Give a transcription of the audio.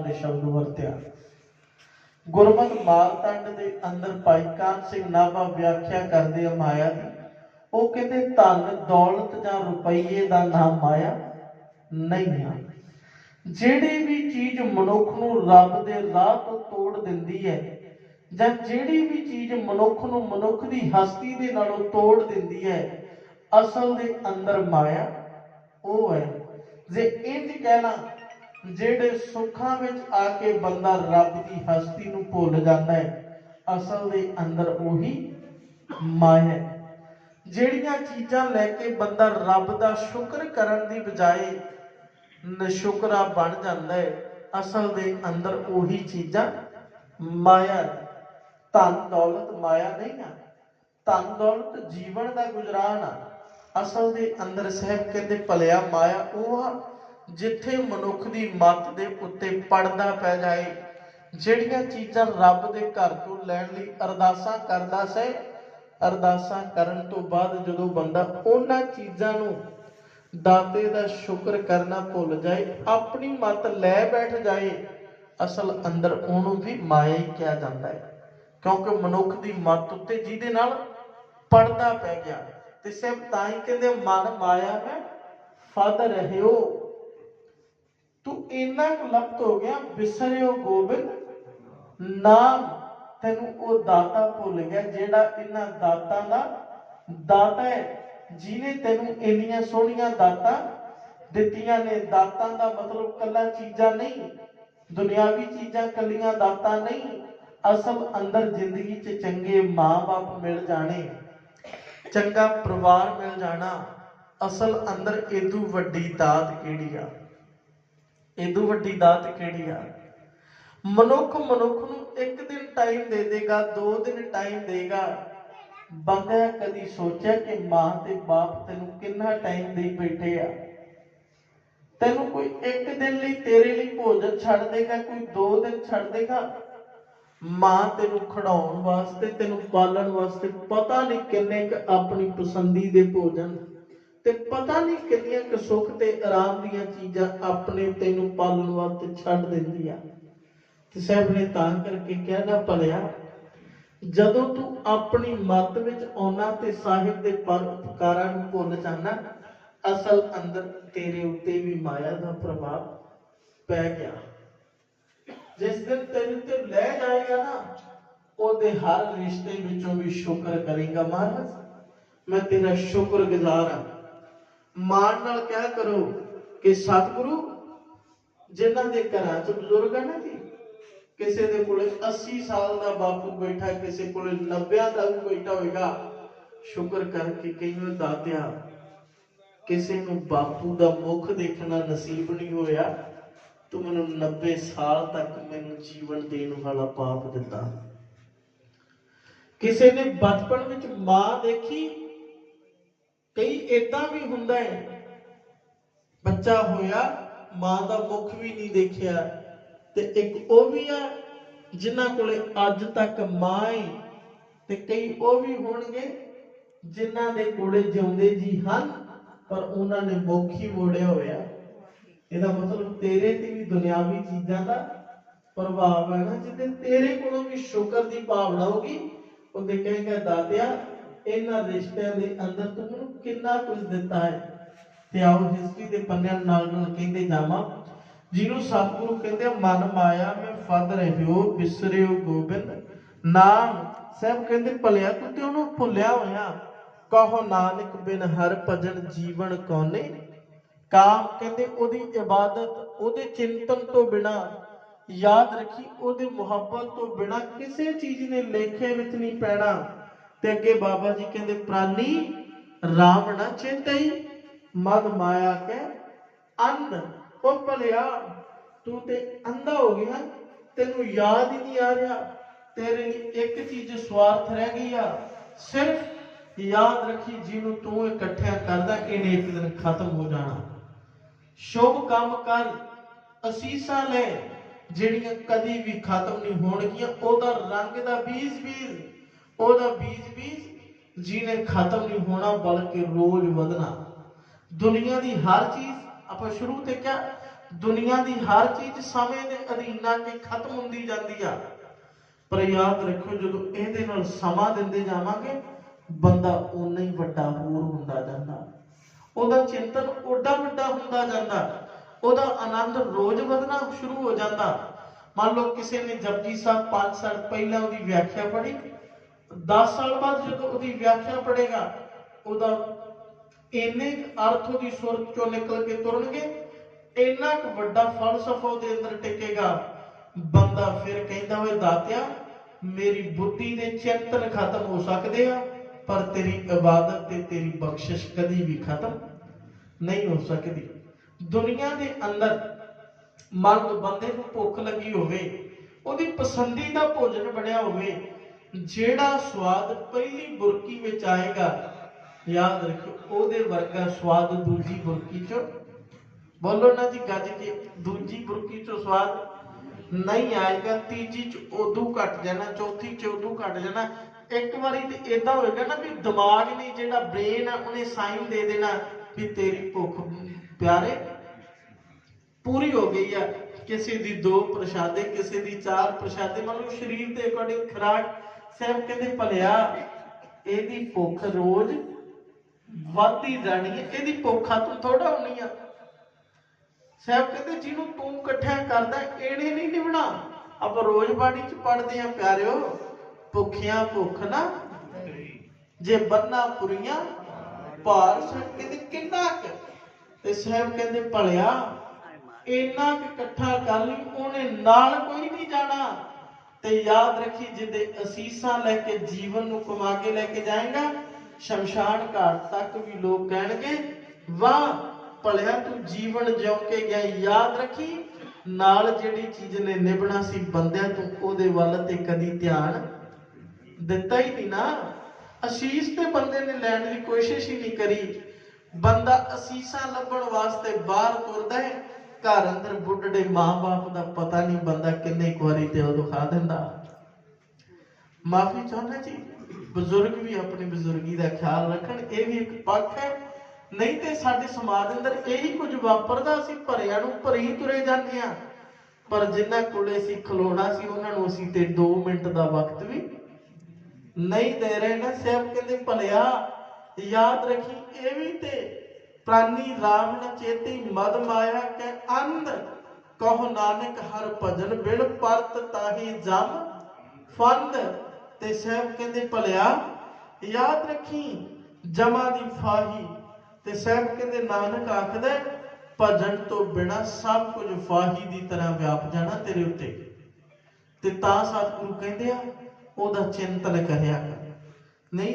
ਨੇ ਸ਼ਬਦ ਵਰਤਿਆ। ਗੁਰਮਤ ਮਾਲਟੰਡ ਦੇ ਅੰਦਰ ਭਾਈ ਕਾਨ ਸਿੰਘ ਨਾਭਾ ਵਿਆਖਿਆ ਕਰਦੇ ਆ ਮਾਇਆ ਦੀ। ਉਹ ਕਹਿੰਦੇ, ਧਨ, ਦੌਲਤ ਜਾਂ ਰੁਪਈਏ ਦਾ ਨਾਮ ਮਾਇਆ ਨਹੀਂ ਆ। ਜਿਹੜੀ ਵੀ ਚੀਜ਼ ਮਨੁੱਖ ਨੂੰ ਰੱਬ ਦੇ ਰਾਹ ਤੋਂ ਤੋੜ ਦਿੰਦੀ ਹੈ ਜਾਂ ਜਿਹੜੀ ਵੀ ਚੀਜ਼ ਮਨੁੱਖ ਨੂੰ ਮਨੁੱਖ ਦੀ ਹਸਤੀ ਦੇ ਨਾਲੋਂ ਤੋੜ ਦਿੰਦੀ ਹੈ, ਅਸਲ ਦੇ ਅੰਦਰ ਮਾਇਆ ਉਹ ਹੈ। ਜੇ ਇੰਜ ਕਹਿਣਾ ਜਿਹੜੇ ਸੁੱਖਾਂ ਵਿੱਚ ਆ ਕੇ ਬੰਦਾ ਰੱਬ ਦੀ ਹਸਤੀ ਨੂੰ ਭੁੱਲ ਜਾਂਦਾ ਹੈ, ਅਸਲ ਦੇ ਅੰਦਰ ਉਹੀ ਮਾਇਆ ਹੈ। ਜਿਹੜੀਆਂ ਚੀਜ਼ਾਂ ਲੈ ਕੇ ਬੰਦਾ ਰੱਬ ਦਾ ਸ਼ੁਕਰ ਕਰਨ ਦੀ ਬਜਾਏ ਨਸ਼ੁਕਰਾ ਬਣ ਜਾਂਦਾ ਹੈ, ਅਸਲ ਦੇ ਅੰਦਰ ਉਹੀ ਚੀਜ਼ਾਂ ਮਾਇਆ ਧਨ ਦੌਲਤ ਮਾਇਆ ਨਹੀਂ ਆ, ਧਨ ਦੌਲਤ ਜੀਵਨ ਦਾ ਗੁਜ਼ਰਾਨ ਆ। ਅਸਲ ਦੇ ਅੰਦਰ ਸਾਹਿਬ ਕਹਿੰਦੇ ਭਲਿਆ ਮਾਇਆ ਉਹ ਆ ਜਿੱਥੇ ਮਨੁੱਖ ਦੀ ਮੱਤ ਦੇ ਉੱਤੇ ਪੜਦਾ ਪੈ ਜਾਏ, ਜਿਹੜੀਆਂ ਚੀਜ਼ਾਂ ਰੱਬ ਦੇ ਘਰ ਤੋਂ ਲੈਣ ਲਈ ਅਰਦਾਸਾਂ ਕਰਦਾ ਸੈ, ਅਰਦਾਸਾਂ ਕਰਨ ਤੋਂ ਬਾਅਦ ਜਦੋਂ ਬੰਦਾ ਉਹਨਾਂ ਚੀਜ਼ਾਂ ਨੂੰ ਦਾਤੇ ਦਾ ਸ਼ੁਕਰ ਕਰਨਾ ਭੁੱਲ ਜਾਏ, ਆਪਣੀ ਮਤ ਲੈ ਬੈਠ ਜਾਏ, ਅਸਲ ਅੰਦਰ ਉਹਨੂੰ ਵੀ ਮਾਇਆ ਹੀ ਕਿਹਾ ਜਾਂਦਾ ਹੈ। ਕਿਉਂਕਿ ਮਨੁੱਖ ਦੀ ਮਤ ਉੱਤੇ ਜਿਹਦੇ ਨਾਲ ਪੜਦਾ ਪੈ ਗਿਆ, ਤੇ ਸਿਰਫ ਤਾਂ ਹੀ ਕਹਿੰਦੇ ਮਨ ਮਾਇਆ ਮੈਂ ਫਦ ਰਹਿਓ। ਤੂੰ ਇੰਨਾ ਕੁ ਲਪਤ ਹੋ ਗਿਆ ਵਿਸਰਿਓ ਗੋਬਿੰਦ, ਨਾਮ ਤੈਨੂੰ ਉਹ ਦਾਤਾ ਭੁੱਲ ਗਿਆ ਜਿਹੜਾ ਇਹਨਾਂ ਦਾਤਾਂ ਦਾ ਦਾਤਾ ਹੈ, ਜਿਹਨੇ ਤੈਨੂੰ ਇੰਨੀਆਂ ਸੋਹਣੀਆਂ ਦਾਤਾਂ ਦਿੱਤੀਆਂ ਨੇ। ਦਾਤਾਂ ਦਾ ਮਤਲਬ ਕੱਲਾ ਚੀਜ਼ਾਂ ਨਹੀਂ, ਦੁਨਿਆਵੀ ਚੀਜ਼ਾਂ ਕੱਲੀਆਂ ਦਾਤਾਂ ਨਹੀਂ, ਅਸਲ ਅੰਦਰ ਜ਼ਿੰਦਗੀ 'ਚ ਚੰਗੇ ਮਾਂ-ਬਾਪ ਮਿਲ ਜਾਣੇ, ਚੰਗਾ ਪਰਿਵਾਰ ਮਿਲ ਜਾਣਾ। ਅਸਲ ਅੰਦਰ ਇਦੋਂ ਵੱਡੀ ਦਾਤ ਕਿਹੜੀ ਆ? ਇਦੋਂ ਵੱਡੀ ਦਾਤ ਕਿਹੜੀ ਆ? ਮਨੁੱਖ ਮਨੁੱਖ ਨੂੰ ਇੱਕ ਦਿਨ ਟਾਈਮ ਦੇ ਦੇਗਾ, ਦੋ ਦਿਨ ਟਾਈਮ ਦੇਗਾ। ਬੰਦਾ ਕਦੀ ਸੋਚਿਆ ਕਿ ਮਾਂ ਤੇ ਬਾਪ ਤੈਨੂੰ ਕਿੰਨਾ ਟਾਈਮ ਦੇ ਬੈਠੇ ਆ? ਤੈਨੂੰ ਕੋਈ ਇੱਕ ਦਿਨ ਲਈ ਤੇਰੇ ਲਈ ਭੋਜਨ ਛੱਡ ਦੇਗਾ, ਕੋਈ ਦੋ ਦਿਨ ਛੱਡ ਦੇਗਾ? ਮਾਂ ਤੈਨੂੰ ਖੜਾਉਣ ਵਾਸਤੇ, ਤੈਨੂੰ ਪਾਲਣ ਵਾਸਤੇ ਪਤਾ ਨਹੀਂ ਕਿੰਨੇ ਕ ਆਪਣੀ ਪਸੰਦੀ ਦੇ ਭੋਜਨ ਤੇ ਪਤਾ ਨਹੀਂ ਕਿੰਨੀਆਂ ਕੁ ਸੁੱਖ ਤੇ ਆਰਾਮ ਦੀਆਂ ਚੀਜ਼ਾਂ ਆਪਣੇ ਤੈਨੂੰ ਪਾਲਣ ਵਾਸਤੇ ਛੱਡ ਦਿੰਦੀ ਆ ਤੇ ਸਾਹਿਬ ਨੇ ਤਾਂ ਕਰਕੇ ਕਿਹਾ ਨਾ, ਭਲਿਆ, ਜਦੋਂ ਤੂੰ ਆਪਣੀ ਮੱਤ ਵਿੱਚ ਆਉਣਾ ਤੇ ਸਾਹਿਬ ਦੇ ਪਰ ਨੂੰ ਭੁੱਲ ਜਾਣਾ, ਅਸਲ ਅੰਦਰ ਤੇਰੇ ਉੱਤੇ ਵੀ ਮਾਇਆ ਦਾ ਪ੍ਰਭਾਵ ਪੈ ਗਿਆ। ਜਿਸ ਦਿਨ ਤੈਨੂੰ ਤੇ ਲੈ ਜਾਏਗਾ ਨਾ, ਉਹਦੇ ਹਰ ਰਿਸ਼ਤੇ ਵਿੱਚੋਂ ਵੀ ਸ਼ੁਕਰ ਕਰੇਗਾ। ਮਹਾਰਾਜ, ਮੈਂ ਤੇਰਾ ਸ਼ੁਕਰਗੁਜ਼ਾਰ ਹਾਂ। ਮਾਣ ਨਾਲ ਕਹਿ ਕਰੋ ਕਿ ਸਤਿਗੁਰੂ ਜਿਨ੍ਹਾਂ ਦੇ ਘਰਾਂ 'ਚ ਬਜ਼ੁਰਗ ਹਨ ਜੀ, ਕਿਸੇ ਦੇ ਕੋਲੇ 80 ਸਾਲ ਦਾ ਬਾਪੂ ਬੈਠਾ, ਕਿਸੇ ਕੋਲੇ 90 ਦਾ ਵੀ ਬੈਠਾ ਹੋਵੇਗਾ ਸ਼ੁਕਰ ਕਰਕੇ ਕਈਓ ਦਾਤਿਆ ਕਿਸੇ ਨੂੰ ਬਾਪੂ ਦਾ ਮੁਖ ਦੇਖਣਾ ਨਸੀਬ ਨਹੀਂ ਹੋਇਆ, ਤੂੰ ਮੈਨੂੰ 90 ਸਾਲ ਤੱਕ ਮੈਨੂੰ ਜੀਵਨ ਦੇਣ ਵਾਲਾ ਪਾਪ ਦਿੱਤਾ। ਕਿਸੇ ਨੇ ਬਚਪਨ ਵਿੱਚ ਮਾਂ ਦੇਖੀ ਕਈ ਇਦਾਂ ਵੀ ਹੁੰਦਾ ਹੈ। ਬੱਚਾ ਹੋਇਆ, ਮਾਂ ਦਾ ਮੁਖ ਵੀ ਨਹੀਂ ਦੇਖਿਆ ਤੇ ਇੱਕ ਉਹ ਵੀ ਆ ਜਿਨ੍ਹਾਂ ਕੋਲੇ ਅੱਜ ਤੱਕ ਮਾਂ ਹੈ ਤੇ ਕਈ ਉਹ ਵੀ ਹੋਣਗੇ ਜਿਨ੍ਹਾਂ ਦੇ ਕੋਲੇ ਜਿਉਂਦੇ ਜੀ ਹਨ, ਪਰ ਉਹਨਾਂ ਨੇ ਮੁੱਖ ਹੀ ਮੋੜਿਆ ਹੋਇਆ। ਇਹਦਾ ਮਤਲਬ ਤੇਰੇ ਤੇ ਵੀ ਦੁਨਿਆਵੀ ਚੀਜ਼ਾਂ ਦਾ ਪ੍ਰਭਾਵ ਹੈ ਨਾ ਜਿੱਦੇ ਤੇਰੇ ਕੋਲੋਂ ਵੀ ਸ਼ੁਕਰ ਦੀ ਭਾਵਨਾ ਹੋਗੀ ਉਹਦੇ ਕਹੇਗਾ ਦਾਤਿਆ ਇਹਨਾਂ ਰਿਸ਼ਤਿਆਂ ਦੇ ਅੰਦਰ ਤੂੰ ਮੈਨੂੰ ਕਿੰਨਾ ਕੁਝ ਦਿੱਤਾ ਹੈ? ਤੇ ਆਓ ਹਿਸਟਰੀ ਦੇ ਪੰਨਿਆਂ ਨਾਲ ਨਾਲ ਕਹਿੰਦੇ ਜਾਵਾਂ। ਜਿਹਨੂੰ ਸਤਿਗੁਰੂ ਕਹਿੰਦੇ ਮਨ ਮਾਇਆ ਮੈਂ ਫਦ ਰਹਿਓ ਬਿਸਰਿਓ ਗੋਬਿੰਦ। ਨਾਮ ਸਾਹਿਬ ਕਹਿੰਦੇ, ਭਲਿਆ ਤੂੰ ਤੇ ਉਹਨੂੰ ਭੁੱਲਿਆ ਹੋਇਆ। ਕਹੋ ਨਾਨਕ ਬਿਨ ਹਰ ਭਜਨ ਜੀਵਨ ਕੋਨੇ? ਕਾਮ ਕਹਿੰਦੇ, ਉਹਦੀ ਇਬਾਦਤ, ਉਹਦੇ ਚਿੰਤਨ ਤੋਂ ਬਿਨਾ, ਯਾਦ ਰੱਖੀ, ਉਹਦੇ ਮੁਹੱਬਤ ਤੋਂ ਬਿਨਾ ਕਿਸੇ ਚੀਜ਼ ਨੇ ਲੇਖੇ ਵਿੱਚ ਨਹੀਂ ਪੈਣਾ। ਤੇ ਅੱਗੇ ਬਾਬਾ ਜੀ ਕਹਿੰਦੇ, ਪ੍ਰਾਨੀ RAM ਨਾ ਚੇਤਈ ਮਦ ਮਾਇਆ ਕੇ ਅੰਧ ਉਹ ਭਲਿਆ, ਤੂੰ ਤੇ ਅੰਧਾ ਹੋ ਗਿਆ, ਤੈਨੂੰ ਯਾਦ ਹੀ ਨਹੀਂ ਆ ਰਿਹਾ, ਤੇਰੇ ਲਈ ਇੱਕ ਚੀਜ਼ ਸਵਾਰਥ ਰਹਿ ਗਈ ਆ, ਸਿਰਫ ਯਾਦ ਰੱਖੀ ਜਿਹਨੂੰ ਤੂੰ ਇਕੱਠਿਆ ਕਰਦਾ, ਇਹਨੇ ਇੱਕ ਦਿਨ ਖਤਮ ਹੋ ਜਾਣਾ। ਸ਼ੁਭ ਕੰਮ ਕਰ, ਅਸੀਸਾਂ ਲੈ, ਜਿਹੜੀਆਂ ਕਦੀ ਵੀ ਖਤਮ ਨਹੀਂ ਹੋਣਗੀਆਂ, ਉਹਦਾ ਰੰਗ ਦਾ ਬੀਜ ਬੀਜ ਉਹਦਾ ਬੀਜ ਬੀਜ ਜਿਹਨੇ ਖਤਮ ਨਹੀਂ ਹੋਣਾ, ਬਲਕਿ ਰੋਜ਼ ਵਧਣਾ। ਦੁਨੀਆ ਦੀ ਹਰ ਚੀਜ਼, ਆਪਾਂ ਸ਼ੁਰੂ ਤੇ ਕਿਹਾ, ਦੁਨੀਆ ਦੀ ਹਰ ਚੀਜ਼ ਸਮੇਂ ਦੇ ਅਧੀਨ ਆ ਕੇ ਖਤਮ ਹੁੰਦੀ ਜਾਂਦੀ ਆ। ਪਰ ਯਾਦ ਰੱਖੋ ਜਦੋਂ ਇਹਦੇ ਨਾਲ ਸਮਾਂ ਦਿੰਦੇ ਜਾਵਾਂਗੇ, ਬੰਦਾ ਉਨਾ ਹੀ ਵੱਡਾ ਹੋਰ ਹੁੰਦਾ ਜਾਂਦਾ। ਉਹਦਾ ਚਿੰਤਨ ਓਡਾ ਵੱਡਾ ਹੁੰਦਾ ਜਾਂਦਾ। ਉਹਦਾ ਆਨੰਦ ਰੋਜ਼ ਵਧਣਾ ਸ਼ੁਰੂ ਹੋ ਜਾਂਦਾ। ਮੰਨ ਲਓ ਕਿਸੇ ਨੇ ਜਪਜੀ ਸਾਹਿਬ 5 ਸਾਲ ਪਹਿਲਾਂ ਉਹਦੀ ਵਿਆਖਿਆ ਪੜ੍ਹੀ। 10 ਸਾਲ ਬਾਅਦ ਜਦੋਂ ਉਹਦੀ ਵਿਆਖਿਆ ਪੜ੍ਹੇਗਾ ਉਹਦਾ ਇੰਨੇ ਅਰਥ ਉਹਦੀ ਸੁਰਤ ਚੋਂ ਨਿਕਲ ਕੇ ਤੁਰਨਗੇ, ਇੰਨਾ ਕੁ ਵੱਡਾ ਫਲਸਫਾ ਉਹਦੇ ਅੰਦਰ ਟਿਕੇਗਾ। ਬੰਦਾ ਫਿਰ ਕਹਿੰਦਾ ਹੋਏ ਦਾਤਿਆ, ਮੇਰੀ ਬੁੱਧੀ ਦੇ ਚਿੰਤਨ ਖਤਮ ਹੋ ਸਕਦੇ ਆ, ਪਰ ਤੇਰੀ ਇਬਾਦਤ ਤੇ ਤੇਰੀ ਬਖਸ਼ਿਸ਼ ਕਦੀ ਵੀ ਖਤਮ ਨਹੀਂ ਹੋ ਸਕਦੀ। ਦੁਨੀਆ ਦੇ ਅੰਦਰ ਮੰਨ ਬੰਦੇ ਨੂੰ ਭੁੱਖ ਲੱਗੀ ਹੋਵੇ, ਉਹਦੀ ਪਸੰਦੀਦਾ ਭੋਜਨ ਬਣਿਆ ਹੋਵੇ ਜਿਹੜਾ ਸਵਾਦ ਪਹਿਲੀ ਬੁਰਕੀ ਵਿੱਚ ਆਏਗਾ, ਯਾਦ ਰੱਖੋ ਉਹਦੇ ਵਰਗਾ ਸਵਾਦ ਦੂਜੀ ਬੁਰਕੀ ਚੋਂ ਬੋਲੋ ਨਾ ਜੀ ਗੱਜ ਕੇ, ਦੂਜੀ ਬੁਰਕੀ ਚੋਂ ਸਵਾਦ ਨਹੀਂ ਆਏਗਾ, ਤੀਜੀ ਚ ਉਦੋਂ ਘਟ ਜਾਣਾ, ਚੌਥੀ ਚ ਉਦੋਂ ਘਟ ਜਾਣਾ। ਇੱਕ ਵਾਰੀ ਤੇ ਇਦਾਂ ਹੋਏਗਾ ਨਾ ਵੀ ਦਿਮਾਗ ਨੇ ਜਿਹੜਾ ਬ੍ਰੇਨ ਆ, ਉਹਨੇ ਸਾਈਨ ਦੇ ਦੇਣਾ ਵੀ ਤੇਰੀ ਭੁੱਖ ਪਿਆਰੇ ਪੂਰੀ ਹੋ ਗਈ ਆ। ਕਿਸੇ ਦੀ ਦੋ ਪ੍ਰਸ਼ਾਦੇ, ਕਿਸੇ ਦੀ ਚਾਰ ਪ੍ਰਸ਼ਾਦੇ ਮੰਨ ਲਓ ਸਰੀਰ ਦੇ ਅਕੋਰਡਿੰਗ ਖੁਰਾਕ ਸਾਹਿਬ ਕਹਿੰਦੇ ਭਲਿਆ, ਇਹਦੀ ਭੁੱਖ ਰੋਜ਼ ਵੱਧਦੀ ਜਾਣੀ ਹੈ, ਇਹਦੀ ਭੁੱਖਾ ਤੂੰ ਥੋੜਾ ਹੋਣੀ ਆ। ਸਾਹਿਬ ਕਹਿੰਦੇ ਜਿਹਨੂੰ ਤੂੰ ਇਕੱਠਾ ਕਰਦਾ, ਇਹਨੇ ਨਹੀਂ ਨਿਭਣਾ। ਆਪਾਂ ਰੋਜ਼ ਬਾਣੀ ਚ ਪੜਦੇ ਆ ਪਿਆਰਿਓ, ਭੁੱਖਿਆਂ ਭੁੱਖ ਨਾ ਜੇ ਬੰਨਾ ਪੁਰੀਆਂ, ਭਾਰ ਸਾਹਿਬ ਕਹਿੰਦੇ ਕਿੰਨਾ ਕੁ ਤੇ ਸਾਹਿਬ ਕਹਿੰਦੇ ਭਲਿਆ, ਇੰਨਾ ਕੁ ਇਕੱਠਾ ਕਰ ਲਈ, ਉਹਨੇ ਨਾਲ ਕੋਈ ਨਹੀਂ ਜਾਣਾ। ਤੇ ਯਾਦ ਰੱਖੀ ਜਿੱਦੇ ਅਸੀਸਾਂ ਲੈ ਕੇ ਜੀਵਨ ਨੂੰ ਕਮਾ ਕੇ ਲੈ ਕੇ ਜਾਏਗਾ, ਸ਼ਮਸ਼ਾਨ ਘਾਟ ਤੱਕ ਵੀ ਲੋਕ ਕਹਿਣਗੇ, ਵਾਹ, ਭਲਿਆ ਤੂੰ ਜੀਵਨ ਜਿਉ ਕੇ ਗਿਆ। ਯਾਦ ਰੱਖੀ, ਨਾਲ ਜਿਹੜੀ ਚੀਜ਼ ਨੇ ਨਿਭਣਾ ਸੀ ਬੰਦਿਆਂ ਤੋਂ, ਉਹਦੇ ਵੱਲ ਤੇ ਕਦੀ ਧਿਆਨ ਦਿੱਤਾ ਹੀ ਨਹੀਂ ਨਾ। ਅਸੀਸ ਤੇ ਬੰਦੇ ਨੇ ਲੈਣ ਦੀ ਕੋਸ਼ਿਸ਼ ਹੀ ਨਹੀਂ ਕਰੀ। ਬੰਦਾ ਅਸੀਸਾਂ ਲੱਭਣ ਵਾਸਤੇ ਬਾਹਰ ਤੁਰਦਾ ਹੈ ਘਰ ਅੰਦਰ ਬੁੱਢੜੇ ਮਾਂ-ਬਾਪ ਦਾ ਪਤਾ ਨਹੀਂ ਬੰਦਾ ਕਿੰਨੇ ਕੁ ਵਾਰੀ ਤੇ ਉਹ ਦਿਖਾ ਦਿੰਦਾ। ਮਾਫੀ ਚਾਹੁੰਦਾ ਜੀ? ਬਜ਼ੁਰਗ ਵੀ ਆਪਣੀ ਬਜ਼ੁਰਗੀ ਦਾ ਖਿਆਲ ਰੱਖਣ, ਇਹ ਵੀ ਇੱਕ ਪੱਖ ਹੈ। ਨਹੀਂ ਤੇ ਸਾਡੇ ਸਮਾਜ ਅੰਦਰ ਇਹੀ ਕੁਝ ਵਾਪਰਦਾ, ਅਸੀਂ ਭਰਿਆਂ ਨੂੰ ਭਰੀ ਤੁਰੇ ਜਾਂਦੇ ਆ ਪਰ ਜਿਨ੍ਹਾਂ ਕੋਲੇ ਅਸੀਂ ਖਲੋਣਾ ਸੀ, ਉਹਨਾਂ ਨੂੰ ਅਸੀਂ ਤੇ 2 ਮਿੰਟ ਦਾ ਵਕਤ ਵੀ ਨਹੀਂ ਦੇ ਰਹੇ ਨਾ। ਸਾਹਿਬ ਕਹਿੰਦੇ ਭਲਿਆ, ਯਾਦ ਰੱਖੀ, ਇਹ ਵੀ ਤੇ ਪ੍ਰਾਨੀ RAM ਨ ਚੇਤੀ ਮਦ ਮਾਇਆ ਕੈ ਅੰਧ, ਕਹੋ ਨਾਨਕ ਹਰ ਭਜਨ ਬਿਨ ਪਰਤ ਤਾਹੀ ਜਮ। ਫੰਦ ਤੇ ਸਾਹਿਬ ਕਹਿੰਦੇ ਭਲਿਆ, ਯਾਦ ਰੱਖੀ ਜਮਾ ਦੀ ਫਾਹੀ। ਤੇ ਸਾਹਿਬ ਕਹਿੰਦੇ ਨਾਨਕ ਆਖਦਾ, ਭਜਨ ਤੋਂ ਬਿਨਾ ਸਭ ਕੁਝ ਫਾਹੀ ਦੀ ਤਰ੍ਹਾਂ ਵਿਆਪ ਜਾਣਾ ਤੇਰੇ ਉੱਤੇ। ਤੇ ਤਾਂ ਸਤਿਗੁਰੂ ਕਹਿੰਦੇ ਆ, ਉਹਦਾ ਚਿੰਤਨ ਕਰਿਆ ਕਰ।